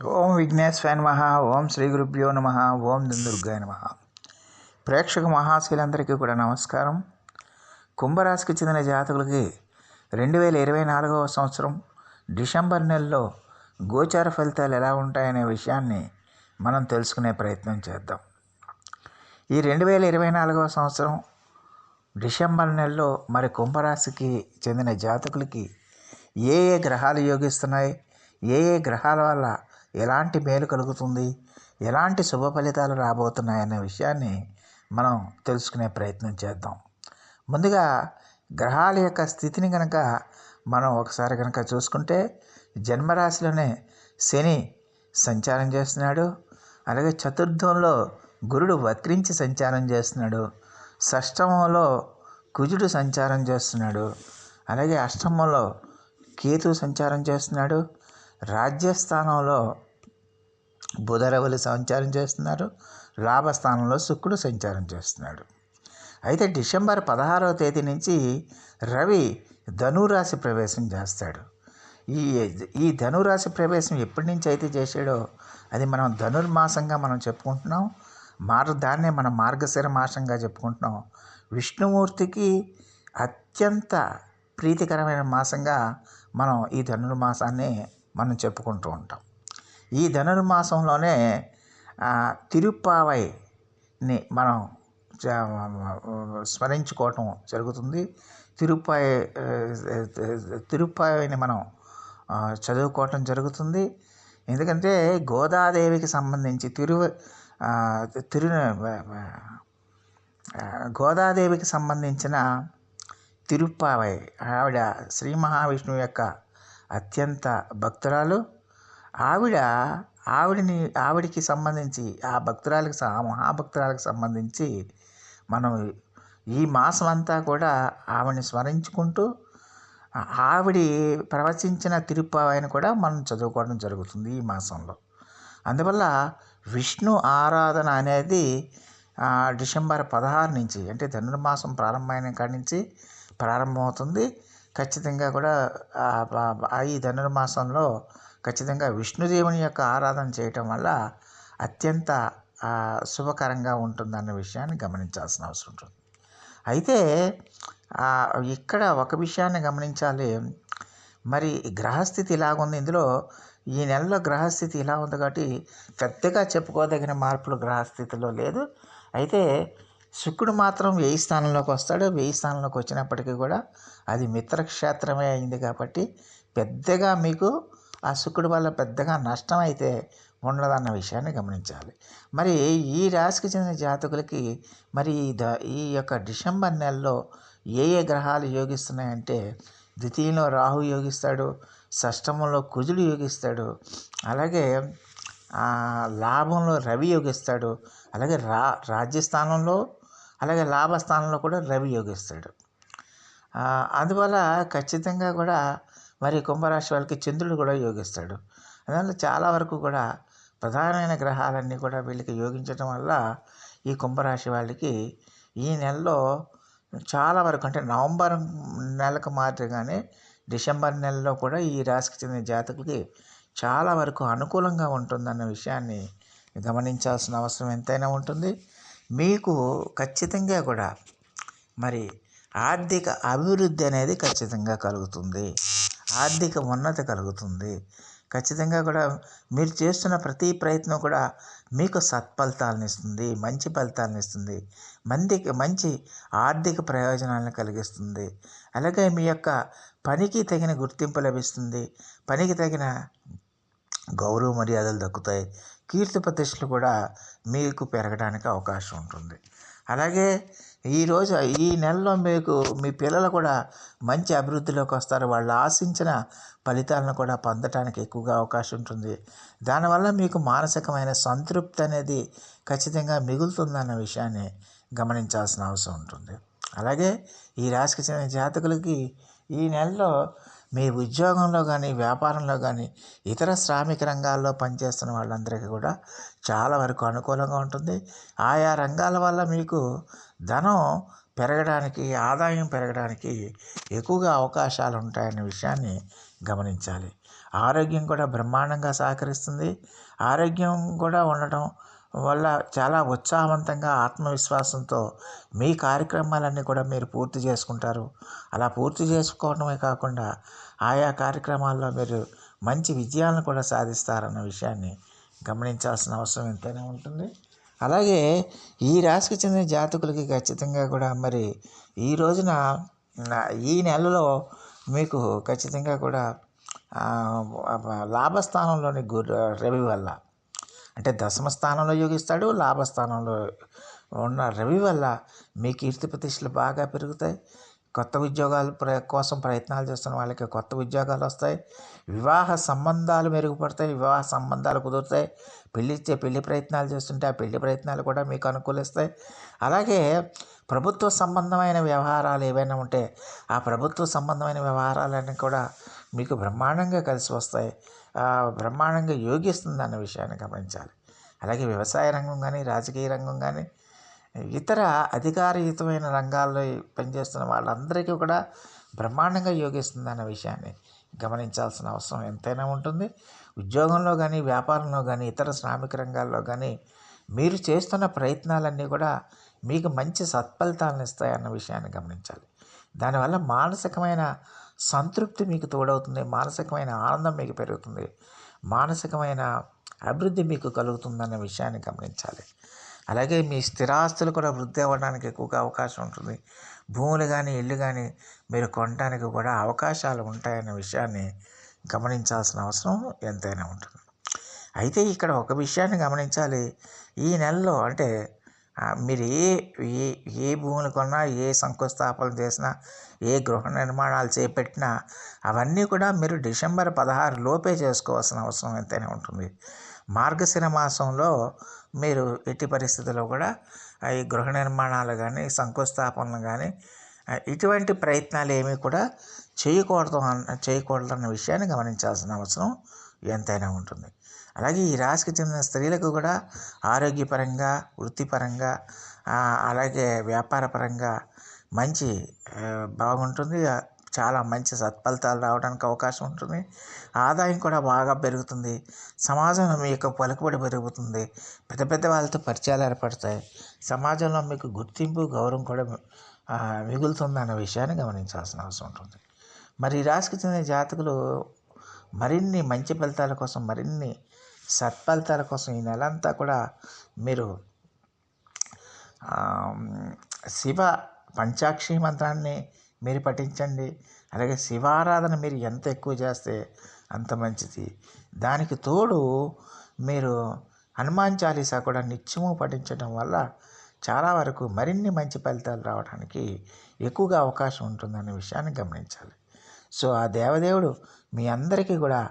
ఓం విఘ్నేశ్వరాయ నమ ఓం శ్రీ గురుభ్యో నమ ఓం దుర్గాయ నమ. ప్రేక్షక మహాశీలందరికీ కూడా నమస్కారం. కుంభరాశికి చెందిన జాతకులకి రెండు వేల ఇరవై నాలుగవ సంవత్సరం డిసెంబర్ నెలలో గోచార ఫలితాలు ఎలా ఉంటాయనే విషయాన్ని మనం తెలుసుకునే ప్రయత్నం చేద్దాం. ఈ రెండు వేల ఇరవై నాలుగవ సంవత్సరం డిసెంబర్ నెలలో మరి కుంభరాశికి చెందిన జాతకులకి ఏ ఏ గ్రహాలు యోగిస్తున్నాయి ఏ ఏ గ్రహాల వల్ల ఎలాంటి మేలు కలుగుతుంది? ఎలాంటి శుభ ఫలితాలు రాబోతున్నాయనే విషయాన్ని మనం తెలుసుకునే ప్రయత్నం చేద్దాం. ముందుగా గ్రహాల యొక్క స్థితిని కనుక మనం ఒకసారి కనుక చూసుకుంటే జన్మరాశిలోనే శని సంచారం చేస్తున్నాడు. అలాగే చతుర్థంలో గురుడు వక్రించి సంచారం చేస్తున్నాడు. షష్టమంలో కుజుడు సంచారం చేస్తున్నాడు. అలాగే అష్టమంలో కేతు సంచారం చేస్తున్నాడు. రాజ్యస్థానంలో బుధరవులు సంచారం చేస్తున్నారు. లాభస్థానంలో శుక్రుడు సంచారం చేస్తున్నాడు. అయితే డిసెంబర్ పదహారవ తేదీ నుంచి రవి ధనురాశి ప్రవేశం చేస్తాడు. ఈ ఈ ధనురాశి ప్రవేశం ఎప్పటి నుంచి అయితే చేశాడో అది మనం ధనుర్మాసంగా మనం చెప్పుకుంటున్నాం. మార్ దాన్నే మనం మార్గశిర మాసంగా చెప్పుకుంటున్నాం. విష్ణుమూర్తికి అత్యంత ప్రీతికరమైన మాసంగా మనం ఈ ధనుర్మాసాన్ని మనం చెప్పుకుంటూ ఉంటాం. ఈ ధనుర్మాసంలోనే తిరుప్పావైని మనం స్మరించుకోవటం జరుగుతుంది. తిరుప్పాయి తిరుప్పాయిని మనం చదువుకోవటం జరుగుతుంది. ఎందుకంటే గోదాదేవికి సంబంధించి తిరు తిరు గోదాదేవికి సంబంధించిన తిరుప్పావై ఆవిడ శ్రీ మహావిష్ణువు యొక్క అత్యంత భక్తురాలు. ఆవిడ ఆవిడని ఆవిడికి సంబంధించి ఆ భక్తురాలకు ఆ మహాభక్తురాలకు సంబంధించి మనం ఈ మాసం అంతా కూడా ఆవిడని స్మరించుకుంటూ ఆవిడి ప్రవచించిన తిరుప్పావైని కూడా మనం చదువుకోవడం జరుగుతుంది ఈ మాసంలో. అందువల్ల విష్ణు ఆరాధన అనేది డిసెంబర్ పదహారు నుంచి అంటే ధనుర్మాసం ప్రారంభమైన కాడి నుంచి ప్రారంభమవుతుంది. ఖచ్చితంగా కూడా ఈ ధనుర్మాసంలో ఖచ్చితంగా విష్ణుదేవుని యొక్క ఆరాధన చేయటం వల్ల అత్యంత శుభకరంగా ఉంటుందన్న విషయాన్ని గమనించాల్సిన అవసరం ఉంటుంది. అయితే ఇక్కడ ఒక విషయాన్ని గమనించాలి. మరి గ్రహస్థితి ఇలాగుంది. ఇందులో ఈ నెలలో గ్రహస్థితి ఇలా ఉంది కాబట్టి పెద్దగా చెప్పుకోదగిన మార్పులు గ్రహస్థితిలో లేదు. అయితే శుక్రుడు మాత్రం వెయ్యి స్థానంలోకి వస్తాడు. వెయ్యి స్థానంలోకి వచ్చినప్పటికీ కూడా అది మిత్రక్షేత్రమే అయింది కాబట్టి పెద్దగా మీకు ఆ శుక్రుడి వల్ల పెద్దగా నష్టం అయితే ఉండదన్న విషయాన్ని గమనించాలి. మరి ఈ రాశికి చెందిన జాతకులకి మరి ద ఈ యొక్క డిసెంబర్ నెలలో ఏ ఏ గ్రహాలు యోగిస్తున్నాయంటే ద్వితీయంలో రాహు యోగిస్తాడు షష్టమంలో కుజుడు యోగిస్తాడు అలాగే లాభంలో రవి యోగిస్తాడు అలాగే రా రాజ్యస్థానంలో అలాగే లాభస్థానంలో కూడా రవి యోగిస్తాడు. అందువల్ల ఖచ్చితంగా కూడా మరి కుంభరాశి వాళ్ళకి చంద్రుడు కూడా యోగిస్తాడు. అందువల్ల చాలా వరకు కూడా ప్రధానమైన గ్రహాలన్నీ కూడా వీళ్ళకి యోగించడం వల్ల ఈ కుంభరాశి వాళ్ళకి ఈ నెలలో చాలా వరకు అంటే నవంబర్ నెలకు మాదిరిగానే డిసెంబర్ నెలలో కూడా ఈ రాశికి చెందిన జాతకులకి చాలా వరకు అనుకూలంగా ఉంటుందన్న విషయాన్ని గమనించాల్సిన అవసరం ఎంతైనా ఉంటుంది. మీకు ఖచ్చితంగా కూడా మరి ఆర్థిక అభివృద్ధి అనేది ఖచ్చితంగా కలుగుతుంది. ఆర్థిక ఉన్నతి కలుగుతుంది. ఖచ్చితంగా కూడా మీరు చేస్తున్న ప్రతి ప్రయత్నం కూడా మీకు సత్ఫలితాలను ఇస్తుంది మంచి ఫలితాలను ఇస్తుంది. మందికి మంచి ఆర్థిక ప్రయోజనాలను కలిగిస్తుంది. అలాగే మీ యొక్క పనికి తగిన గుర్తింపు లభిస్తుంది. పనికి తగిన గౌరవ మర్యాదలు దక్కుతాయి. కీర్తి ప్రతిష్టలు కూడా మీకు పెరగడానికి అవకాశం ఉంటుంది. అలాగే ఈరోజు ఈ నెలలో మీకు మీ పిల్లలు కూడా మంచి అభివృద్ధిలోకి వస్తారు. వాళ్ళు ఆశించిన ఫలితాలను కూడా పొందటానికి ఎక్కువగా అవకాశం ఉంటుంది. దానివల్ల మీకు మానసికమైన సంతృప్తి అనేది ఖచ్చితంగా మిగులుతుందన్న విషయాన్ని గమనించాల్సిన అవసరం ఉంటుంది. అలాగే ఈ రాశికి చెందిన జాతకులకి ఈ నెలలో మీ ఉద్యోగంలో కానీ వ్యాపారంలో కానీ ఇతర శ్రామిక రంగాల్లో పనిచేస్తున్న వాళ్ళందరికీ కూడా చాలా వరకు అనుకూలంగా ఉంటుంది. ఆయా రంగాల వల్ల మీకు ధనం పెరగడానికి ఆదాయం పెరగడానికి ఎక్కువగా అవకాశాలు ఉంటాయనే విషయాన్ని గమనించాలి. ఆరోగ్యం కూడా బ్రహ్మాండంగా సహకరిస్తుంది. ఆరోగ్యం కూడా ఉండటం వల్ల చాలా ఉత్సాహవంతంగా ఆత్మవిశ్వాసంతో మీ కార్యక్రమాలన్నీ కూడా మీరు పూర్తి చేసుకుంటారు. అలా పూర్తి చేసుకోవడమే కాకుండా ఆయా కార్యక్రమాల్లో మీరు మంచి విజయాలను కూడా సాధిస్తారన్న విషయాన్ని గమనించాల్సిన అవసరం ఎంతైనా ఉంటుంది. అలాగే ఈ రాశికి చెందిన జాతకులకి ఖచ్చితంగా కూడా మరి ఈ రోజున ఈ నెలలో మీకు ఖచ్చితంగా కూడా లాభస్థానంలోని గురు రవి వల్ల అంటే దశమ స్థానంలో యోగిస్తాడు లాభస్థానంలో ఉన్న రవి వల్ల మీ కీర్తి ప్రతిష్టలు బాగా పెరుగుతాయి. కొత్త ఉద్యోగాలు ప్ర కోసం ప్రయత్నాలు చేస్తున్న వాళ్ళకి కొత్త ఉద్యోగాలు వస్తాయి. వివాహ సంబంధాలు మెరుగుపడతాయి. వివాహ సంబంధాలు కుదురుతాయి. పెళ్ళిచ్చే పెళ్ళి ప్రయత్నాలు చేస్తుంటే ఆ పెళ్ళి ప్రయత్నాలు కూడా మీకు అనుకూలిస్తాయి. అలాగే ప్రభుత్వ సంబంధమైన వ్యవహారాలు ఏవైనా ఉంటే ఆ ప్రభుత్వ సంబంధమైన వ్యవహారాలన్నీ కూడా మీకు బ్రహ్మాండంగా కలిసి వస్తాయి. బ్రహ్మాండంగా యోగిస్తుంది అన్న విషయాన్ని గమనించాలి. అలాగే వ్యవసాయ రంగం కానీ రాజకీయ రంగం కానీ ఇతర అధికారయుతమైన రంగాల్లో పనిచేస్తున్న వాళ్ళందరికీ కూడా బ్రహ్మాండంగా యోగిస్తుంది అన్న విషయాన్ని గమనించాల్సిన అవసరం ఎంతైనా ఉంటుంది. ఉద్యోగంలో కానీ వ్యాపారంలో కానీ ఇతర శ్రామిక రంగాల్లో కానీ మీరు చేస్తున్న ప్రయత్నాలన్నీ కూడా మీకు మంచి సత్ఫలితాలను ఇస్తాయన్న విషయాన్ని గమనించాలి. దానివల్ల మానసికమైన సంతృప్తి మీకు తోడవుతుంది మానసికమైన ఆనందం మీకు పెరుగుతుంది మానసికమైన అభివృద్ధి మీకు కలుగుతుందన్న విషయాన్ని గమనించాలి. అలాగే మీ స్థిరాస్తులు కూడా వృద్ధి అవ్వడానికి ఎక్కువగా అవకాశం ఉంటుంది. భూములు కానీ ఇల్లు కానీ మీరు కొనడానికి కూడా అవకాశాలు ఉంటాయన్న విషయాన్ని గమనించాల్సిన అవసరం ఎంతైనా ఉంటుంది. అయితే ఇక్కడ ఒక విషయాన్ని గమనించాలి. ఈ నెలలో అంటే మీరు ఏ ఏ ఏ భూములు కొన్నా ఏ శంకుస్థాపన చేసినా ఏ గృహ నిర్మాణాలు చేపట్టినా అవన్నీ కూడా మీరు డిసెంబర్ పదహారు లోపే చేసుకోవాల్సిన అవసరం ఎంతైనా ఉంటుంది. మార్గశిర మాసంలో మీరు ఎట్టి పరిస్థితుల్లో కూడా ఈ గృహ నిర్మాణాలు కానీ శంకుస్థాపనలు కానీ ఇటువంటి ప్రయత్నాలు ఏమీ కూడా చేయకూడదు అన్న చేయకూడదన్న విషయాన్ని గమనించాల్సిన అవసరం ఎంతైనా ఉంటుంది. అలాగే ఈ రాశికి చెందిన స్త్రీలకు కూడా ఆరోగ్యపరంగా వృత్తిపరంగా అలాగే వ్యాపారపరంగా మంచి బాగుంటుంది చాలా మంచి సత్ఫలితాలు రావడానికి అవకాశం ఉంటుంది. ఆదాయం కూడా బాగా పెరుగుతుంది. సమాజంలో మీ యొక్క పలుకుబడి పెరుగుతుంది. పెద్ద పెద్ద వాళ్ళతో పరిచయాలు ఏర్పడతాయి. సమాజంలో మీకు గుర్తింపు గౌరవం కూడా మిగులుతుంది అన్న విషయాన్ని గమనించాల్సిన అవసరం ఉంటుంది. మరి ఈ రాశికి చెందిన జాతకులు మరిన్ని మంచి ఫలితాల కోసం మరిన్ని సత్ఫలితాల కోసం ఈ నెలంతా కూడా మీరు శివ పంచాక్షి మంత్రాన్ని మీరు పఠించండి. అలాగే శివారాధన మీరు ఎంత ఎక్కువ చేస్తే అంత మంచిది. దానికి తోడు మీరు హనుమాన్ చాలీసా కూడా నిత్యము పఠించడం వల్ల చాలా వరకు మరిన్ని మంచి ఫలితాలు రావడానికి ఎక్కువగా అవకాశం ఉంటుందనే విషయాన్ని గమనించాలి. సో ఆ దేవదేవుడు మీ అందరికీ కూడా